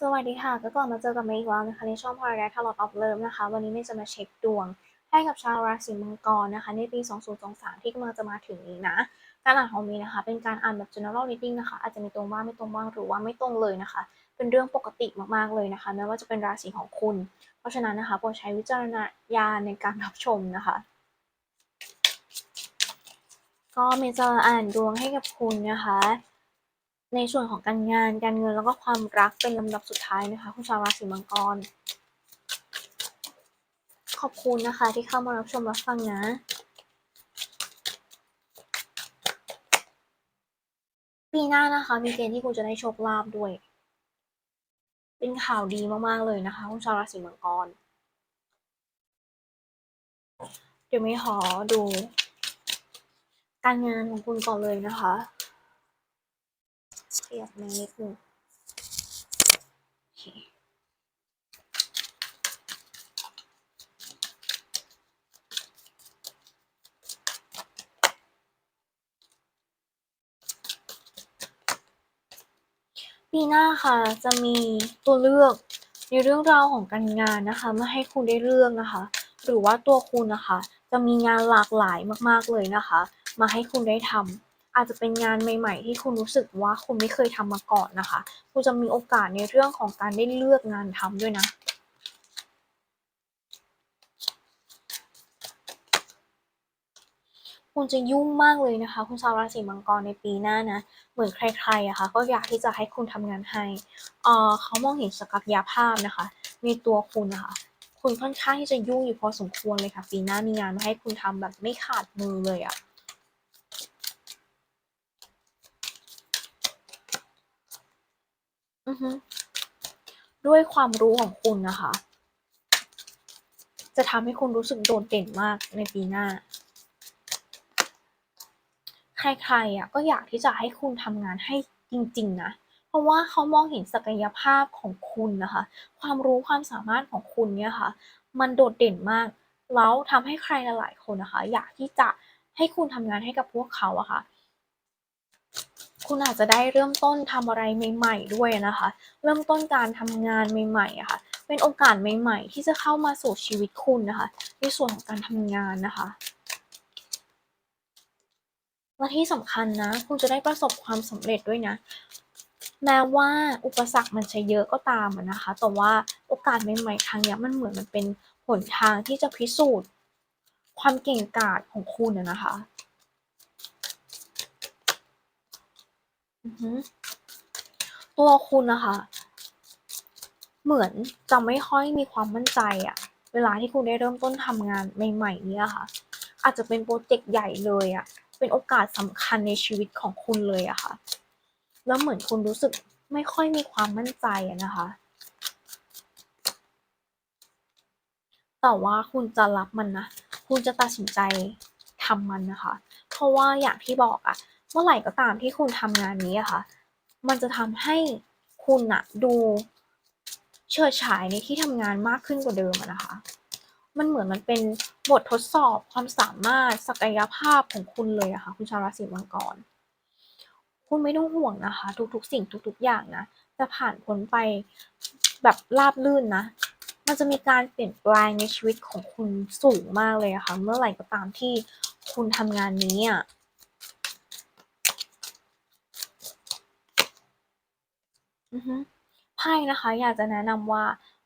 สวัสดีค่ะ ก็กลับมาเจอกับเมย์อีกแล้วนะคะในช่อง Paradise Tarot of Love นะคะ วันนี้เมย์จะมาเช็คดวง ให้กับชาวราศีมังกรนะคะ ในปี 2023 ที่กำลังจะมาถึงนี้นะ การอ่านของเมย์นะคะ เป็นการอ่านแบบ general reading นะคะ อาจจะมีตรงบ้างไม่ตรงบ้างหรือว่าไม่ตรงเลยนะคะ เป็นเรื่องปกติมากๆเลยนะคะไม่ว่าจะเป็นราศีของคุณ เพราะฉะนั้นนะคะโปรดใช้วิจารณญาณในการรับชมนะคะ ก็เมย์จะอ่านดวงให้กับคุณนะคะ ในส่วนของการงานการเงินแล้วก็ความรักเป็นลำดับสุดท้ายนะคะคุณชาวราศีมังกร ขอบคุณนะคะที่เข้ามารับชมรับฟังนะปีหน้านะคะมีเกณฑ์ที่คุณจะได้โชคลาภด้วย เป็นข่าวดีมากๆเลยนะคะคุณชาวราศีมังกร เดี๋ยวไม่ขอดู การงานของคุณก่อนเลยนะคะ ขยับมานิดนึงปีหน้าค่ะจะมีตัวเลือกในเรื่องราวของการงานนะคะมาให้คุณได้เลือกนะคะ หรือว่าตัวคุณนะคะ จะมีงานหลากหลายมากๆเลยนะคะ มาให้คุณได้ทำ อาจจะเป็นงานใหม่ ๆ ที่คุณรู้สึกว่าคุณไม่เคยทำมาก่อนนะคะ คุณจะมีโอกาสในเรื่องของการได้เลือกงานทำด้วยนะคุณจะยุ่งมากเลยนะคะ คุณชาวราศีมังกรในปีหน้านะ เหมือนใครๆอะคะ่ะ ก็อยากที่จะให้คุณทำงานให้เออเขามองเห็นศักยภาพนะคะ ในตัวคุณนะคะ คุณค่อนข้างที่จะยุ่งอยู่พอสมควรเลยค่ะ ปีหน้ามีงานมาให้คุณทำแบบไม่ขาดมือเลยอะ อือฮึด้วยความรู้ของคุณนะคะ จะทำให้คุณรู้สึกโดดเด่นมากในปีหน้า ใครๆอะก็อยากที่จะให้คุณทำงานให้จริง ๆ นะ เพราะว่าเขามองเห็นศักยภาพของคุณนะคะ ความรู้ความสามารถของคุณเนี่ยค่ะ มันโดดเด่นมาก แล้วทำให้ใครหลายๆคนนะคะ อยากที่จะให้คุณทำงานให้กับพวกเขาอะค่ะ คุณอาจจะได้เริ่มต้นทำอะไรใหม่ ๆ ด้วยนะคะ เริ่มต้นการทำงานใหม่ๆอะค่ะ เป็นโอกาสใหม่ ๆ ที่จะเข้ามาสู่ชีวิตคุณนะคะ ในส่วนของการทำงานนะคะและที่สำคัญนะ คุณจะได้ประสบความสำเร็จด้วยนะ แม้ว่าอุปสรรคมันจะเยอะก็ตามนะคะ แต่ว่าโอกาสใหม่ๆครั้งนี้มันเหมือนมันเป็นหนทางที่จะพิสูจน์ความเก่งกาจของคุณนะคะ อือฮึ ตัวคุณนะคะ เหมือนจะไม่ค่อยมีความมั่นใจอะเวลาที่คุณได้เริ่มต้นทำงานใหม่ ๆ เนี่ยค่ะ อาจจะเป็นโปรเจกต์ใหญ่เลยอะเป็นโอกาสสำคัญในชีวิตของคุณเลยอะค่ะ แล้วเหมือนคุณรู้สึกไม่ค่อยมีความมั่นใจอะนะคะ แต่ว่าคุณจะรับมันนะ คุณจะตัดสินใจทำมันนะคะ เพราะว่าอย่างที่บอกอะ มื่อไหร่ก็ตามที่คุณทำงานนี้อะค่ะ มันจะทำให้คุณอะดูเฉิดฉายในที่ทำงานมากขึ้นกว่าเดิมนะคะ มันเหมือนมันเป็นบททดสอบความสามารถศักยภาพของคุณเลยอะค่ะคุณชาวราศีมังกร คุณไม่ต้องห่วงนะคะ ทุกๆ สิ่งทุก ๆ อย่างนะจะผ่านพ้นไปแบบราบลื่นนะ มันจะมีการเปลี่ยนแปลงในชีวิตของคุณสูงมากเลยอะค่ะ เมื่อไหร่ก็ตามที่คุณทำงานนี้อะ อือฮึไพ่นะคะ อยากจะแนะนำว่า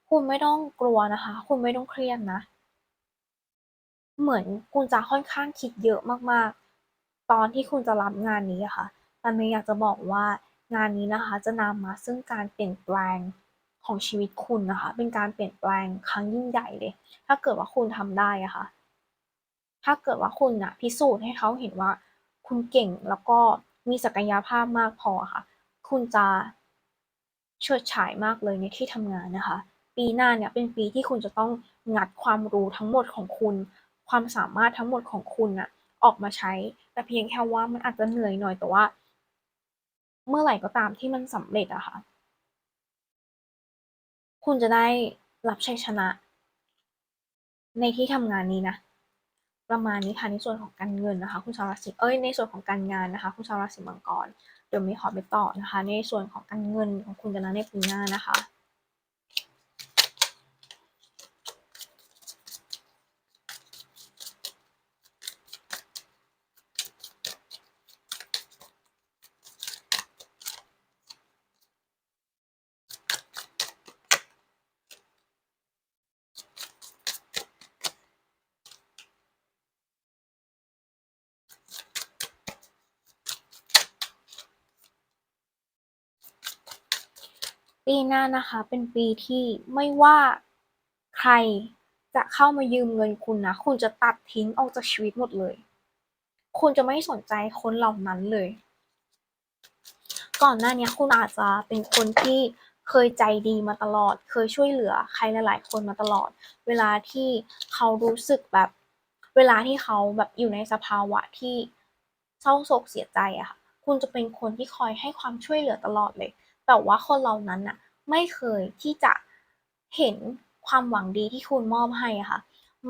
คุณไม่ต้องกลัวนะคะ คุณไม่ต้องเครียดนะ เหมือนคุณจะค่อนข้างคิดเยอะมากๆ ตอนที่คุณจะรับงานนี้อะค่ะ แต่เมย์อยากจะบอกว่างานนี้นะคะ จะนำมาซึ่งการเปลี่ยนแปลงของชีวิตคุณนะคะ เป็นการเปลี่ยนแปลงครั้งยิ่งใหญ่เลย ถ้าเกิดว่าคุณทำได้อะค่ะ ถ้าเกิดว่าคุณอะพิสูจน์ให้เขาเห็นว่า คุณเก่งแล้วก็มีศักยภาพมากพอค่ะ คุณจะ เฉิดฉายมากเลยในที่ทำงานนะคะ ปีหน้าเนี่ยเป็นปีที่คุณจะต้องงัดความรู้ทั้งหมดของคุณ ความสามารถทั้งหมดของคุณอะออกมาใช้ แต่เพียงแค่ว่ามันอาจจะเหนื่อยหน่อยแต่ว่า เมื่อไหร่ก็ตามที่มันสำเร็จอะค่ะ คุณจะได้รับชัยชนะ ในที่ทำงานนี้นะประมาณนี้ค่ะในส่วนของการเงินนะคะ คุณชาวราศีเอ้ยในส่วนของการงานนะคะ คุณชาวราศีมังกร เดี๋ยวมีขอไปต่อนะคะ ในส่วนของการเงินของคุณกันนะในปีหน้านะคะ ปีหน้านะคะเป็นปีที่ไม่ว่าใครจะเข้ามายืมเงินคุณนะ คุณจะตัดทิ้งออกจากชีวิตหมดเลย คุณจะไม่สนใจคนเหล่านั้นเลย ก่อนหน้านี้คุณอาจจะเป็นคนที่เคยใจดีมาตลอด เคยช่วยเหลือใครหลายๆ คนมาตลอด เวลาที่เขารู้สึกแบบ เวลาที่เขาแบบอยู่ในสภาวะที่เศร้าโศกเสียใจอะค่ะ คุณจะเป็นคนที่คอยให้ความช่วยเหลือตลอดเลย แต่ว่าคนเหล่านั้นน่ะไม่เคยที่จะเห็นความหวังดีที่คุณมอบให้อะค่ะ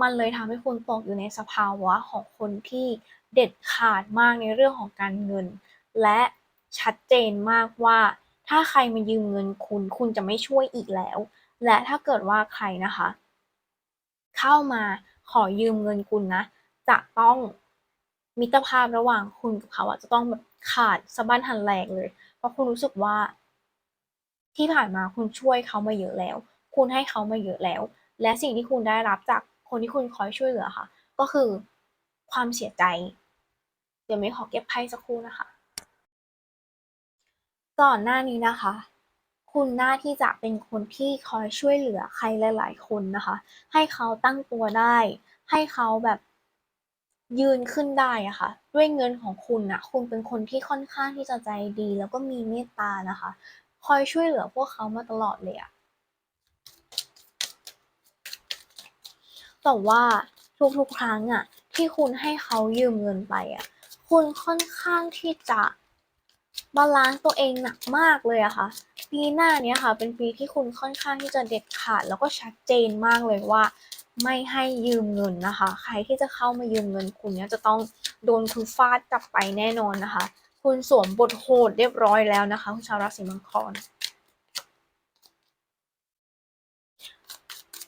มันเลยทำให้คุณตกอยู่ในสภาวะของคนที่เด็ดขาดมากในเรื่องของการเงิน และชัดเจนมากว่า ถ้าใครมายืมเงินคุณ คุณจะไม่ช่วยอีกแล้ว และถ้าเกิดว่าใครนะคะ เข้ามาขอยืมเงินคุณนะ จะต้องมิตรภาพระหว่างคุณกับเขาอะจะต้องแบบขาดสะบั้นหันแหลกเลย เพราะคุณรู้สึกว่า ที่ผ่านมาคุณช่วยเขามาเยอะแล้ว คุณให้เขามาเยอะแล้ว และสิ่งที่คุณได้รับจากคนที่คุณคอยช่วยเหลือค่ะ ก็คือความเสียใจ เดี๋ยวไม่ขอเก็บไพ่สักครู่นะคะ ก่อนหน้านี้นะคะ คุณหน้าที่จะเป็นคนที่คอยช่วยเหลือใครหลาย ๆ คนนะคะ ให้เขาตั้งตัวได้ ให้เขาแบบยืนขึ้นได้อะค่ะ ด้วยเงินของคุณนะคุณเป็นคนที่ค่อนข้างที่จะใจดี แล้วก็มีเมตตานะคะ คอยช่วยเหลือพวกเขามาตลอดเลยอะแต่ว่าทุกๆครั้งอะที่คุณให้เขายืมเงินไปอะคุณค่อนข้างที่จะบาลานซ์ตัวเองหนักมากเลยอะค่ะ ปีหน้าเนี้ยค่ะ เป็นปีที่คุณค่อนข้างที่จะเด็ดขาด แล้วก็ชัดเจนมากเลยว่า ไม่ให้ยืมเงินนะคะ ใครที่จะเข้ามายืมเงินคุณเนี้ยจะต้องโดนคุณฟาดกลับไปแน่นอนนะคะ คุณสวมบทโหดเรียบร้อยแล้วนะคะ คุณชาวราศีมังกร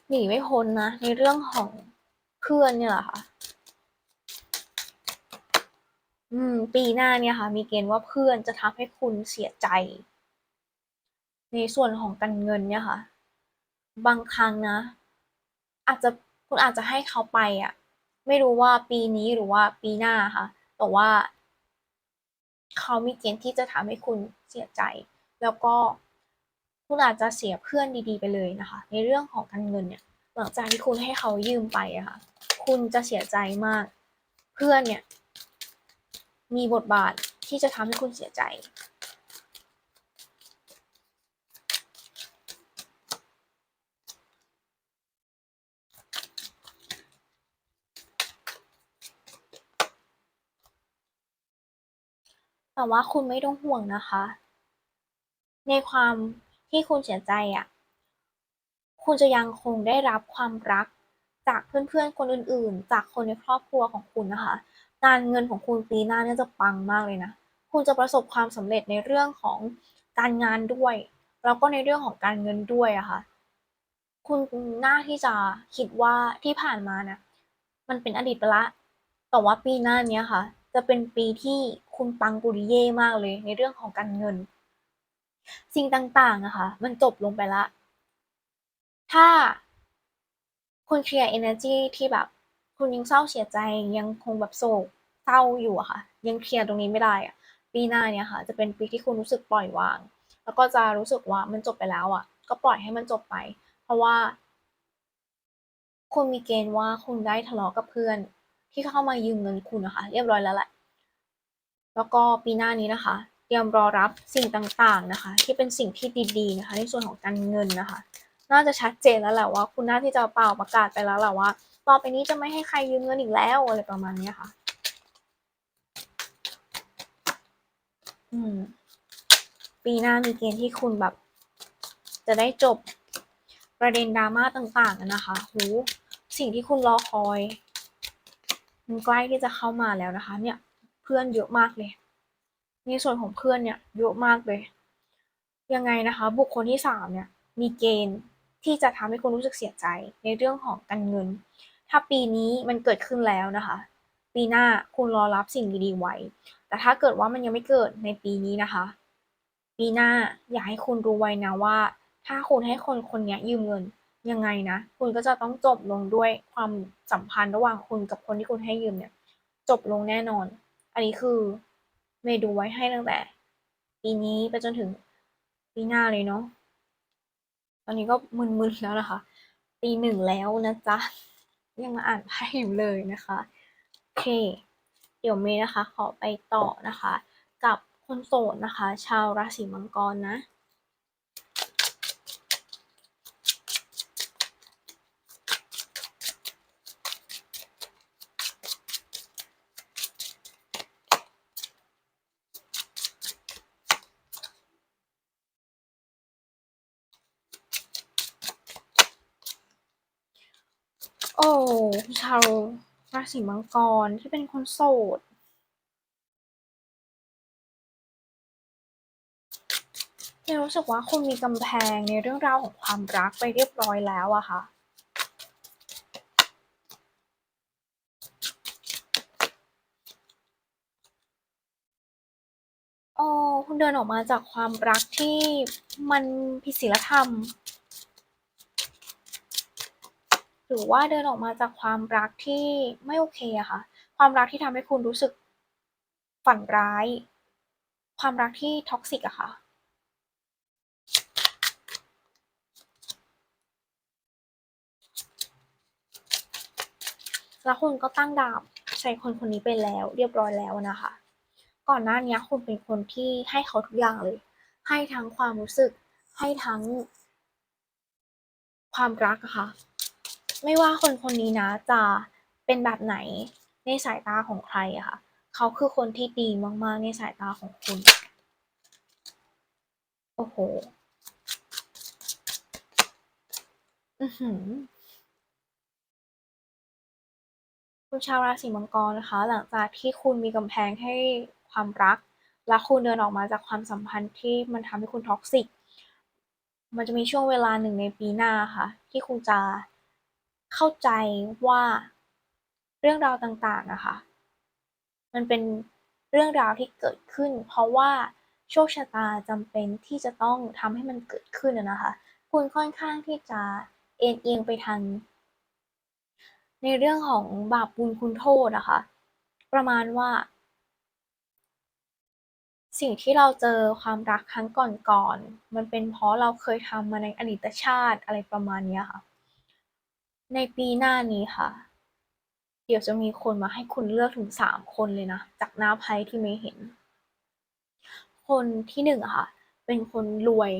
หนีไม่พ้นนะ ในเรื่องของเพื่อนเนี่ยแหละค่ะ อืม ปีหน้าเนี่ยค่ะ มีเกณฑ์ว่าเพื่อนจะทำให้คุณเสียใจ ในส่วนของการเงินเนี่ยค่ะ บางครั้งนะ อาจจะคุณอาจจะให้เขาไปอะไม่รู้ว่าปีนี้หรือว่าปีหน้าค่ะ แต่ว่า เขามีเกณฑ์ที่จะทำให้คุณเสียใจ แล้วก็คุณอาจจะเสียเพื่อนดีๆ ไปเลยนะคะ ในเรื่องของการเงินเนี่ยหลังจากที่คุณให้เขายืมไปอะค่ะคุณจะเสียใจมาก เพื่อนเนี่ยมีบทบาทที่จะทำให้คุณเสียใจ แต่ว่าคุณไม่ต้องห่วงนะคะ ในความที่คุณเสียใจอะคุณจะยังคงได้รับความรักจากเพื่อนๆคนอื่นๆ จากคนในครอบครัวของคุณนะคะการเงินของคุณปีหน้าเนี่ยจะปังมากเลยนะ คุณจะประสบความสำเร็จในเรื่องของการงานด้วย แล้วก็ในเรื่องของการเงินด้วยอะค่ะ คุณน่าที่จะคิดว่าที่ผ่านมาน่ะมันเป็นอดีตไปแล้วแต่ว่าปีหน้าเนี้ยค่ะ จะเป็นปีที่คุณปังปุริเย่มากเลยในเรื่องของการเงิน สิ่งต่างๆอะค่ะมันจบลงไปล้วถ้าคุณเคลียร์ energy ที่แบบ คุณยังเศร้าเสียใจยังคงแบบโศกเศร้าอยู่อะค่ะ ยังเคลียร์ตรงนี้ไม่ได้อะปีหน้าเนี้ยค่ะ จะเป็นปีที่คุณรู้สึกปล่อยวาง แล้วก็จะรู้สึกว่ามันจบไปแล้วอะก็ปล่อยให้มันจบไป เพราะว่า คุณมีเกณฑ์ว่าคุณได้ทะเลาะกับเพื่อน ที่เข้ามายืมเงินคุณอะคะ เรียบร้อยแล้วแหละ แล้วก็ปีหน้านี้นะคะ เตรียมรอรับสิ่งต่างๆนะคะ ที่เป็นสิ่งที่ดีๆนะคะ ในส่วนของการเงินนะคะ น่าจะชัดเจนแล้วแหละว่า คุณน่าที่จะเป่าประกาศไปแล้วแหละว่าต่อไปนี้จะไม่ให้ใครยืมเงินอีกแล้วอะไรประมาณนี้ค่ะ อืม ปีหน้ามีเกณฑ์ที่คุณแบบ จะได้จบประเด็น drama ต่างๆนะคะโอ้โฮสิ่งที่คุณรอคอย มันใกล้ที่จะเข้ามาแล้วนะคะ เนี่ย เพื่อนเยอะมากเลยในส่วนของเพื่อนเนี่ยเยอะมากเลย ยังไงนะคะ บุคคลที่3เนี่ย มีเกณฑ์ที่จะทำให้คุณรู้สึกเสียใจในเรื่องของการเงิน ถ้าปีนี้มันเกิดขึ้นแล้วนะคะ ปีหน้าคุณรอรับสิ่งดีๆไว้ แต่ถ้าเกิดว่ามันยังไม่เกิดในปีนี้นะคะ ปีหน้าอยากให้คุณรู้ไว้นะว่า ถ้าคุณให้คนคนนี้ยืมเงิน ยังไงนะ คุณก็จะต้องจบลงด้วยความสัมพันธ์ระหว่างคุณกับคนที่คุณให้ยืมเนี่ย จบลงแน่นอน อันนี้คือเมย์ดูไว้ให้ตั้งแต่ ปีนี้ไปจนถึงปีหน้าเลยเนาะตอนนี้ก็มึนๆแล้วนะคะตีหนึ่งแล้วนะจ๊ะ ยังมาอ่านไพ่อยู่เลยนะคะโอเค เดี๋ยวเมย์นะคะ ขอไปต่อนะคะ กับคนโสดนะคะ ชาวราศีมังกรนะ โอ้ชาวราศีมังกรที่เป็นคนโสดเนี่รู้สึกว่าคุณมีกำแพงในเรื่องราวของความรักไปเรียบร้อยแล้วอะค่ะโอ้คุณเดินออกมาจากความรักที่มันผิดศีลธรรม หรือว่าเดินออกมาจากความรักที่ไม่โอเคอะค่ะ ความรักที่ทำให้คุณรู้สึกฝันร้าย ความรักที่ท็อกซิกอะค่ะแล้วคุณก็ตั้งดาบใส่คนคนนี้ไปแล้วเรียบร้อยแล้วนะคะ ก่อนหน้านี้คุณเป็นคนที่ให้เขาทุกอย่างเลย ให้ทั้งความรู้สึก ให้ทั้งความรักอะค่ะ ไม่ว่าคนคนนี้นะจะเป็นแบบไหนในสายตาของใครอะค่ะ เขาคือคนที่ดีมากๆในสายตาของคุณ โอ้โห อือหือคุณชาวราศีมังกรนะคะ หลังจากที่คุณมีกำแพงให้ความรัก และคุณเดินออกมาจากความสัมพันธ์ที่มันทำให้คุณท็อกซิก มันจะมีช่วงเวลาหนึ่งในปีหน้าค่ะ ที่คุณจะ เข้าใจว่าเรื่องราวต่างๆนะคะ มันเป็นเรื่องราวที่เกิดขึ้น เพราะว่าโชคชะตาจำเป็นที่จะต้องทำให้มันเกิดขึ้นนะคะ คุณค่อนข้างที่จะเอ็นเอียงไปทางในเรื่องของบาปบุญคุณโทษนะคะ ประมาณว่า สิ่งที่เราเจอความรักครั้งก่อนๆมันเป็นเพราะเราเคยทำมาในอดีตชาติอะไรประมาณนี้ค่ะ ในปีหน้านี้ค่ะ เดี๋ยวจะมีคนมาให้คุณเลือกถึงสามคนเลยนะ จากหน้าไพ่ที่ไม่เห็น คนที่หนึ่งอะค่ะ เป็นคนรวย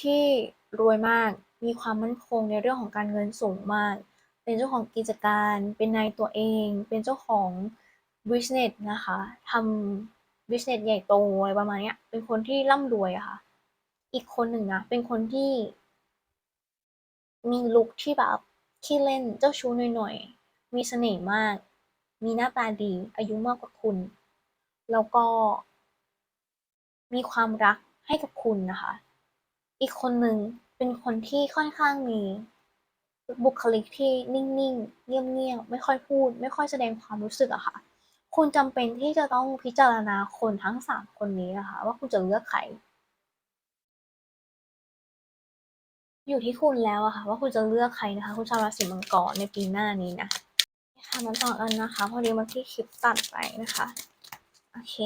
ที่รวยมาก มีความมั่นคงในเรื่องของการเงินสูงมาก เป็นเจ้าของกิจการ เป็นนายตัวเอง เป็นเจ้าของ business นะคะทำ business ใหญ่โตอะไรประมาณนี้เป็นคนที่ร่ำรวยอะค่ะ อีกคนหนึ่งนะ เป็นคนที่ มีลุคที่แบบ ขี้เล่นเจ้าชู้หน่อยๆ มีเสน่ห์มาก มีหน้าตาดี อายุมากกว่าคุณ แล้วก็ มีความรักให้กับคุณนะคะ อีกคนหนึ่งเป็นคนที่ค่อนข้างมีบุคลิกที่นิ่งๆ เงียบๆ ไม่ค่อยพูด ไม่ค่อยแสดงความรู้สึกอะค่ะ คุณจำเป็นที่จะต้องพิจารณาคนทั้งสามคนนี้นะคะ ว่าคุณจะเลือกใคร อยู่ที่คุณแล้วอะค่ะ ว่าคุณจะเลือกใครนะคะ คุณชาวราศีมังกรในปีหน้านี้นะค่ะมาต่อกันนะคะ พอดีเมื่อกี้คลิปตัดไปนะคะ โอเค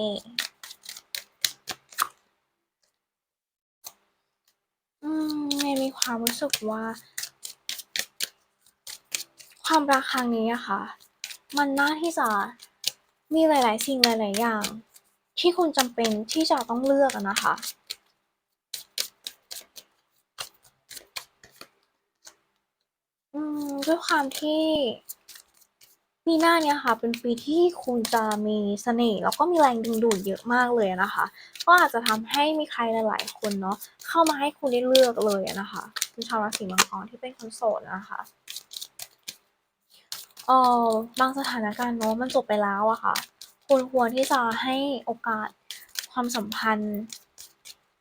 อืมเมย์มีความรู้สึกว่า ความรักครั้งนี้อะค่ะ มันน่าที่จะมีหลาย ๆ สิ่งหลาย ๆ อย่าง ที่คุณจำเป็นที่จะต้องเลือกนะคะ อืม ด้วยความที่ปีหน้าเนี้ยค่ะ เป็นปีที่คุณจะมีเสน่ห์แล้วก็มีแรงดึงดูดเยอะมากเลยนะคะ ก็อาจจะทำให้มีใครหลาย ๆ คนเนาะเข้ามาให้คุณได้เลือกเลยนะคะคุณชาวราศีมังกรที่เป็นคนโสดนะคะเออบางสถานการณ์เนาะมันจบไปแล้วอะค่ะคุณควรที่จะให้โอกาสความสัมพันธ์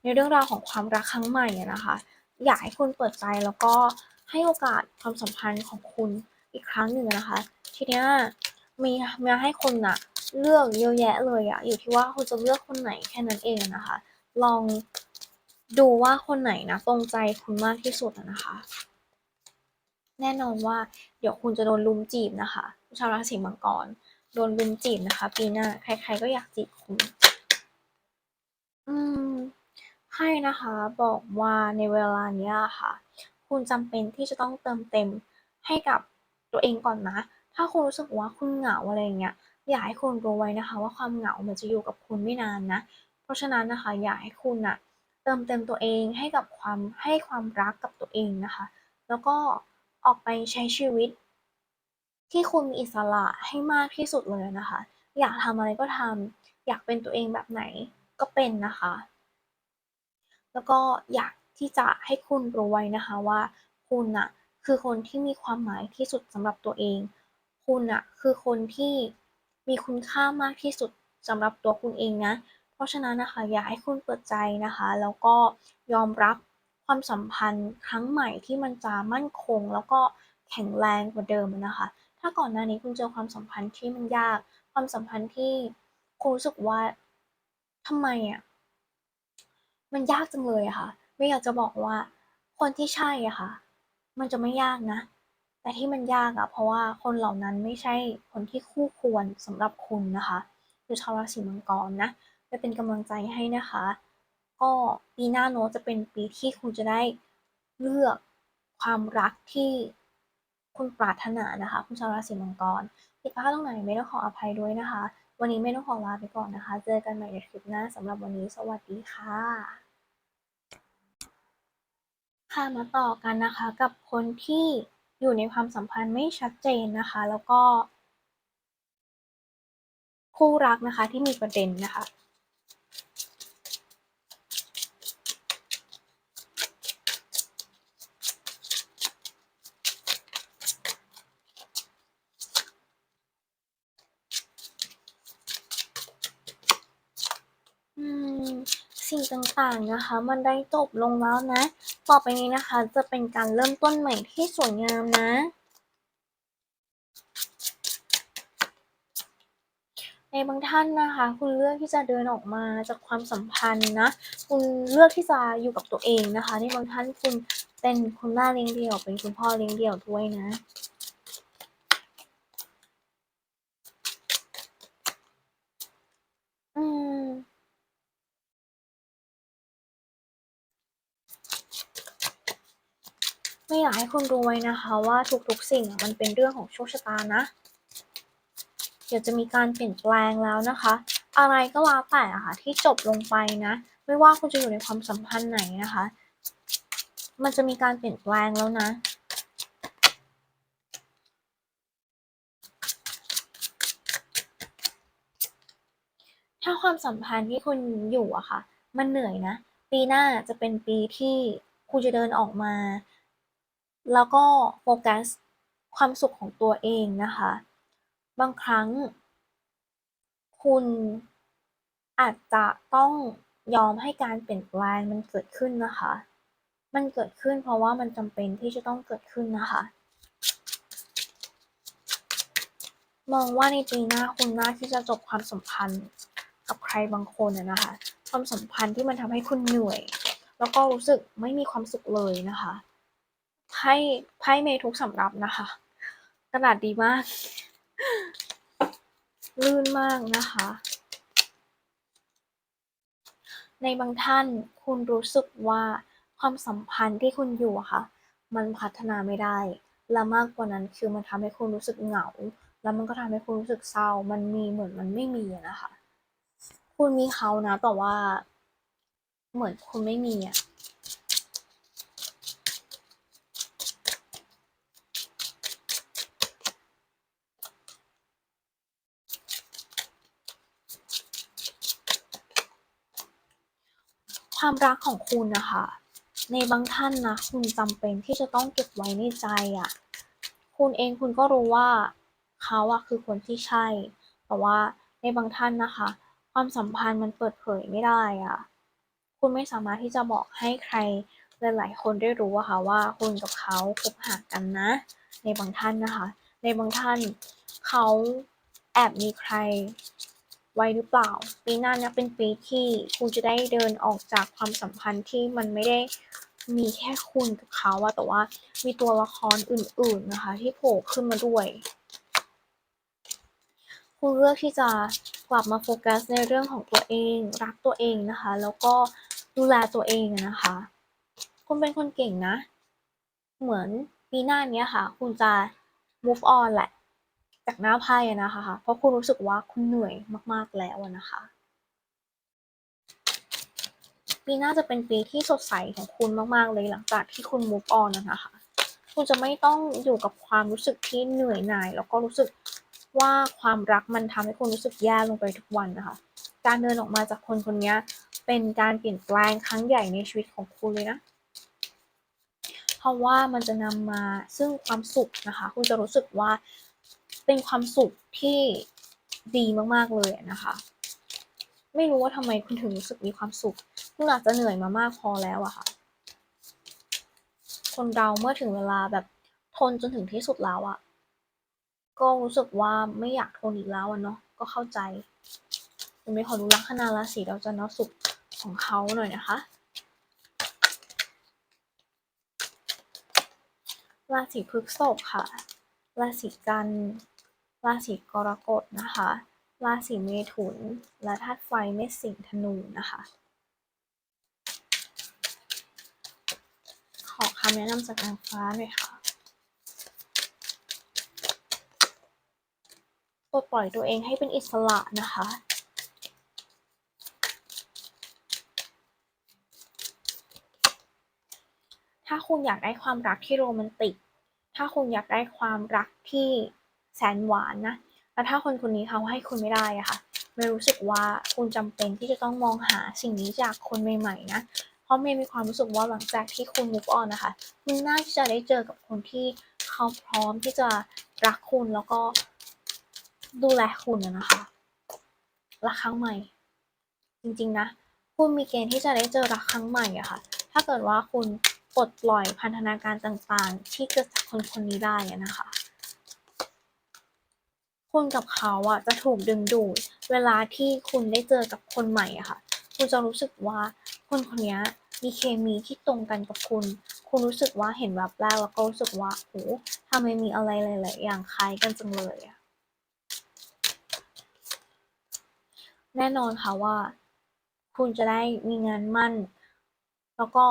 ในเรื่องราวของความรักครั้งใหม่นะคะ อยากให้คุณเปิดใจแล้วก็ ให้โอกาสความสัมพันธ์ของคุณอีกครั้งหนึ่งนะคะ ทีเนี้ยมีมีให้คน่ะเลือกเยอะแยะเลยอะอยู่ที่ว่าคุณจะเลือกคนไหนแค่นั้นเองนะคะ ลองดูว่าคนไหนนะตรงใจคุณมากที่สุดนะคะ แน่นอนว่าเดี๋ยวคุณจะโดนลุมจีบนะคะชาวราศีมังกรโดนลุมจีบนะคะ ปีหน้าใคร ๆ ก็อยากจีบคุณ อืมไพ่นะคะบอกว่าในเวลาเนี้ยค่ะ คุณจำเป็นที่จะต้องเติมเต็มให้กับตัวเองก่อนนะ ถ้าคุณรู้สึกว่าคุณเหงาอะไรอย่างเงี้ย อยากให้คุณรู้ไว้นะคะ ว่าความเหงามันจะอยู่กับคุณไม่นานนะ เพราะฉะนั้นนะคะอยากให้คุณน่ะเติมเต็มตัวเองให้กับความให้ความรักกับตัวเองนะคะ แล้วก็ออกไปใช้ชีวิต ที่คุณมีอิสระให้มากที่สุดเลยนะคะ อยากทำอะไรก็ทำอยากเป็นตัวเองแบบไหนก็เป็นนะคะ แล้วก็อยาก ที่จะให้คุณรู้ไว้นะคะว่า คุณน่ะคือคนที่มีความหมายที่สุดสำหรับตัวเอง คุณน่ะคือคนที่มีคุณค่ามากที่สุดสำหรับตัวคุณเองนะ เพราะฉะนั้นนะคะอยากให้คุณเปิดใจนะคะ แล้วก็ยอมรับความสัมพันธ์ครั้งใหม่ที่มันจะมั่นคง แล้วก็แข็งแรงกว่าเดิมนะคะ ถ้าก่อนหน้านี้คุณเจอความสัมพันธ์ที่มันยาก ความสัมพันธ์ที่คุณรู้สึกว่าทำไมอะมันยากจังเลยอะค่ะ ไม่อยากจะบอกว่า คนที่ใช่อะค่ะ มันจะไม่ยากนะ แต่ที่มันยากอะเพราะว่าคนเหล่านั้นไม่ใช่คนที่คู่ควรสำหรับคุณนะคะคือชาวราศีมังกรนะไปเป็นกำลังใจให้นะคะ ก็ปีหน้าเนอะจะเป็นปีที่คุณจะได้เลือกความรักที่คุณปรารถนานะคะ คุณชาวราศีมังกรผิดพลาดตรงไหนไม่ต้องขออภัยด้วยนะคะ วันนี้ไม่ต้องขอลาไปก่อนนะคะ เจอกันใหม่ในคลิปหน้าสำหรับวันนี้สวัสดีค่ะ ค่ะมาต่อกันนะคะกับคนที่อยู่ในความสัมพันธ์ไม่ชัดเจนนะคะ แล้วก็ คู่รักนะคะที่มีประเด็นนะคะ อืม สิ่ง ต่างๆนะคะ มันได้จบลงแล้วนะ ต่อไปนี้นะคะจะเป็นการเริ่มต้นใหม่ที่สวยงามนะ ในบางท่านนะคะ คุณเลือกที่จะเดินออกมาจากความสัมพันธ์นะ คุณเลือกที่จะอยู่กับตัวเองนะคะ ในบางท่านคุณเป็นคุณแม่เลี้ยงเดี่ยว เป็นคุณพ่อเลี้ยงเดี่ยวด้วยนะ อืม ไม่ อยากให้คุณรู้ไว้นะคะว่าทุกๆสิ่งมันเป็นเรื่องของโชคชะตานะ เดี๋ยวจะมีการเปลี่ยนแปลงแล้วนะคะ อะไรก็แล้วแต่ะค่ะที่จบลงไปนะ ไม่ว่าคุณจะอยู่ในความสัมพันธ์ไหนนะคะ มันจะมีการเปลี่ยนแปลงแล้วนะถ้าความสัมพันธ์ที่คุณอยู่อะค่ะ มันเหนื่อยนะ ปีหน้าจะเป็นปีที่คุณจะเดินออกมา แล้วก็โฟกัสความสุขของตัวเองนะคะ บางครั้ง คุณอาจจะต้องยอมให้การเปลี่ยนแปลงมันเกิดขึ้นนะคะ มันเกิดขึ้นเพราะว่ามันจำเป็นที่จะต้องเกิดขึ้นนะคะ มองว่าในปีหน้าคุณน่าที่จะจบความสัมพันธ์กับใครบางคนนะคะ ความสัมพันธ์ที่มันทำให้คุณเหนื่อย แล้วก็รู้สึกไม่มีความสุขเลยนะคะ ไพ่ไพ่เมทุกสำรับนะคะ กระดาษดีมาก ลื่นมากนะคะ ในบางท่านคุณรู้สึกว่าความสัมพันธ์ที่คุณอยู่อะค่ะ มันพัฒนาไม่ได้ และมากกว่านั้นคือมันทำให้คุณรู้สึกเหงา แล้วมันก็ทำให้คุณรู้สึกเศร้า มันมีเหมือนมันไม่มีนะคะ คุณมีเขานะแต่ว่า เหมือนคุณไม่มีอะ ความรักของคุณนะคะ ในบางท่านนะคุณจำเป็นที่จะต้องเก็บไว้ในใจอะคุณเองคุณก็รู้ว่าเขาอะคือคนที่ใช่ แต่ว่าในบางท่านนะคะ ความสัมพันธ์มันเปิดเผยไม่ได้อะคุณไม่สามารถที่จะบอกให้ใครหลาย ๆ คนได้รู้อะค่ะว่าคุณกับเขาคบหากันนะ ในบางท่านนะคะ ในบางท่านเขาแอบมีใคร ไว้หรือเปล่า ปีหน้านี้ยเป็นปีที่คุณจะได้เดินออกจากความสัมพันธ์ที่มันไม่ได้มีแค่คุณกับเขาอะแต่ว่ามีตัวละครอื่น ๆนะคะ ที่โผล่ขึ้นมาด้วย คุณเลือกที่จะกลับมาโฟกัสในเรื่องของตัวเอง รักตัวเองนะคะ แล้วก็ดูแลตัวเองนะคะ คุณเป็นคนเก่งนะ เหมือนปีหน้านี้ค่ะ คุณจะ move on แหละ จากหน้าไพ่อะนะคะ เพราะคุณรู้สึกว่าคุณเหนื่อยมาก ๆ แล้วนะคะ ปีหน้าจะเป็นปีที่สดใสของคุณมาก ๆ เลยหลังจากที่คุณ move on อะนะคะ คุณจะไม่ต้องอยู่กับความรู้สึกที่เหนื่อยหน่าย แล้วก็รู้สึกว่าความรักมันทำให้คุณรู้สึกแย่ลงไปทุกวันนะคะ การเดินออกมาจากคนคนนี้เป็นการเปลี่ยนแปลงครั้งใหญ่ในชีวิตของคุณเลยนะเพราะว่ามันจะนำมาซึ่งความสุขนะคะ คุณจะรู้สึกว่า เป็นความสุขที่ดีมากๆเลยนะคะ ไม่รู้ว่าทำไมคุณถึงรู้สึกมีความสุขคุณอาจจะเหนื่อยมามากพอแล้วอะค่ะ คนเราเมื่อถึงเวลาแบบทนจนถึงที่สุดแล้วอะก็รู้สึกว่าไม่อยากทนอีกแล้วอะเนาะก็เข้าใจคุณไม่ขอดูลัคนาราศีเราจะนสุขของเขาหน่อยนะคะราศีพฤษภค่ะ ราศีกัน ราศีกรกฎนะคะ ราศีเมถุน และธาตุไฟเมษสิงห์ธนูนะคะ ขอคำแนะนำจากนางฟ้าหน่อยค่ะปลดปล่อยตัวเองให้เป็นอิสระนะคะถ้าคุณอยากได้ความรักที่โรแมนติก ถ้าคุณอยากได้ความรักที่ แสนหวานนะแล้วถ้าคนคนนี้เขาให้คุณไม่ได้อะค่ะเมย์รู้สึกว่าคุณจำเป็นที่จะต้องมองหาสิ่งนี้จากคนใหม่ๆนะเพราะเมย์มีความรู้สึกว่าหลังจากที่คุณ move on นะคะคุณน่าจะได้เจอกับคนที่เขาพร้อมที่จะรักคุณแล้วก็ดูแลคุณนะคะรักครั้งใหม่ จริงๆนะคุณมีเกณฑ์ที่จะได้เจอรักครั้งใหม่อะค่ะ ถ้าเกิดว่าคุณปลดปล่อยพันธนาการต่างๆ ที่เกิดจากคนคนนี้ได้นะคะ คุณกับเขาอะจะถูกดึงดูด เวลาที่คุณได้เจอกับคนใหม่อะค่ะ คุณจะรู้สึกว่าคนคนนี้มีเคมีที่ตรงกันกับคุณ คุณรู้สึกว่าเห็นแบบแรกแล้วก็รู้สึกว่าโหทำไมมีอะไรหลายๆอย่างคล้ายกันจังเลยอะแน่นอนค่ะว่า คุณจะได้มีงานมั่น แล้วก็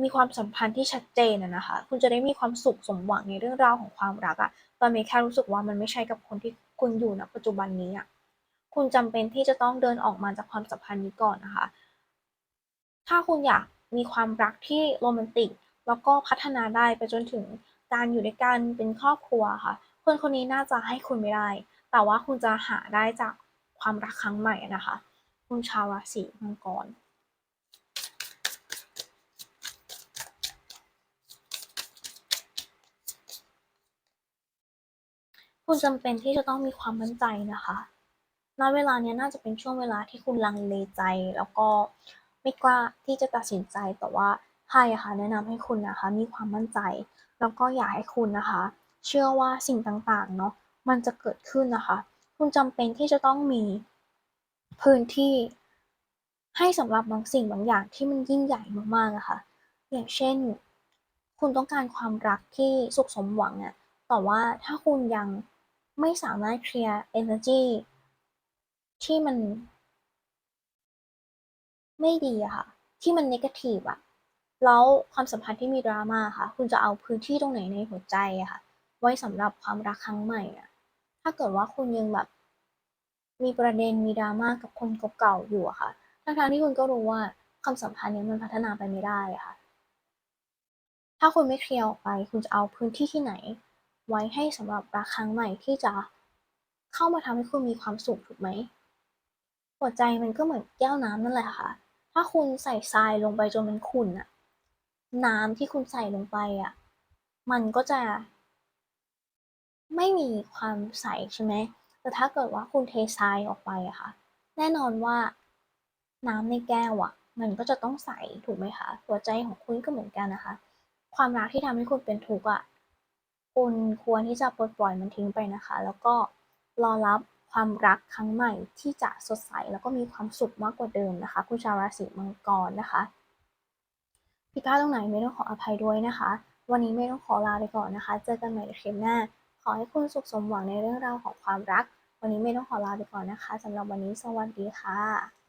มีความสัมพันธ์ที่ชัดเจนนะคะ คุณจะได้มีความสุขสมหวังในเรื่องราวของความรักอะตอนนี้แค่รู้สึกว่ามันไม่ใช่กับคนที่คุณอยู่ณปัจจุบันนี้อะคุณจำเป็นที่จะต้องเดินออกมาจากความสัมพันธ์นี้ก่อนนะคะ ถ้าคุณอยากมีความรักที่โรแมนติก แล้วก็พัฒนาได้ไปจนถึงการอยู่ด้วยกันเป็นครอบครัวค่ะ คนคนนี้น่าจะให้คุณไม่ได้ แต่ว่าคุณจะหาได้จากความรักครั้งใหม่นะคะ คุณชาวราศีมังกร คุณจำเป็นที่จะต้องมีความมั่นใจนะคะณเวลานี้น่าจะเป็นช่วงเวลาที่คุณลังเลใจ แล้วก็ไม่กล้าที่จะตัดสินใจ แต่ว่าไพ่อะค่ะแนะนำให้คุณนะคะมีความมั่นใจ แล้วก็อยากให้คุณนะคะ เชื่อว่าสิ่งต่างๆเนาะมันจะเกิดขึ้นนะคะ คุณจำเป็นที่จะต้องมีพื้นที่ให้สำหรับบางสิ่งบางอย่างที่มันยิ่งใหญ่มากๆอะคะอย่างเช่น คุณต้องการความรักที่สุขสมหวังอะแต่ว่าถ้าคุณยัง ไม่สามารถเคลียร์ energy ที่มัน ไม่ดีอะค่ะ ที่มัน negative อะแล้วความสัมพันธ์ที่มีดราม่าค่ะ คุณจะเอาพื้นที่ตรงไหนในหัวใจอะค่ะ ไว้สำหรับความรักครั้งใหม่อะถ้าเกิดว่าคุณยังแบบ มีประเด็นมีดราม่ากับคนเก่าๆอยู่อะค่ะทั้งๆที่คุณก็รู้ว่าความสัมพันธ์นี้มันพัฒนาไปไม่ได้อะค่ะ ถ้าคุณไม่เคลียร์ออกไป คุณจะเอาพื้นที่ที่ไหน ไว้ให้สำหรับรักครั้งใหม่ที่จะเข้ามาทำให้คุณมีความสุขถูกไหม หัวใจมันก็เหมือนแก้วน้ำนั่นแหละค่ะ ถ้าคุณใส่ทรายลงไปจนมันขุ่นอะน้ำที่คุณใส่ลงไปอะมันก็จะ ไม่มีความใสใช่ไหม แต่ถ้าเกิดว่าคุณเททรายออกไปอะค่ะ แน่นอนว่าน้ำในแก้วอะมันก็จะต้องใสถูกไหมคะ หัวใจของคุณก็เหมือนกันนะคะ ความรักที่ทำให้คุณเป็นทุกข์อะ คุณควรที่จะปลดปล่อยมันทิ้งไปนะคะ แล้วก็รอรับความรักครั้งใหม่ที่จะสดใสแล้วก็มีความสุขมากกว่าเดิมนะคะ คุณชาวราศีมังกรนะคะผิดพลาดตรงไหนไม่ต้องขออภัยด้วยนะคะ วันนี้ไม่ต้องขอลาไปก่อนนะคะ เจอกันใหม่ในคลิปหน้า ขอให้คุณสุขสมหวังในเรื่องราวของความรัก วันนี้ไม่ต้องขอลาไปก่อนนะคะสำหรับวันนี้สวัสดีค่ะ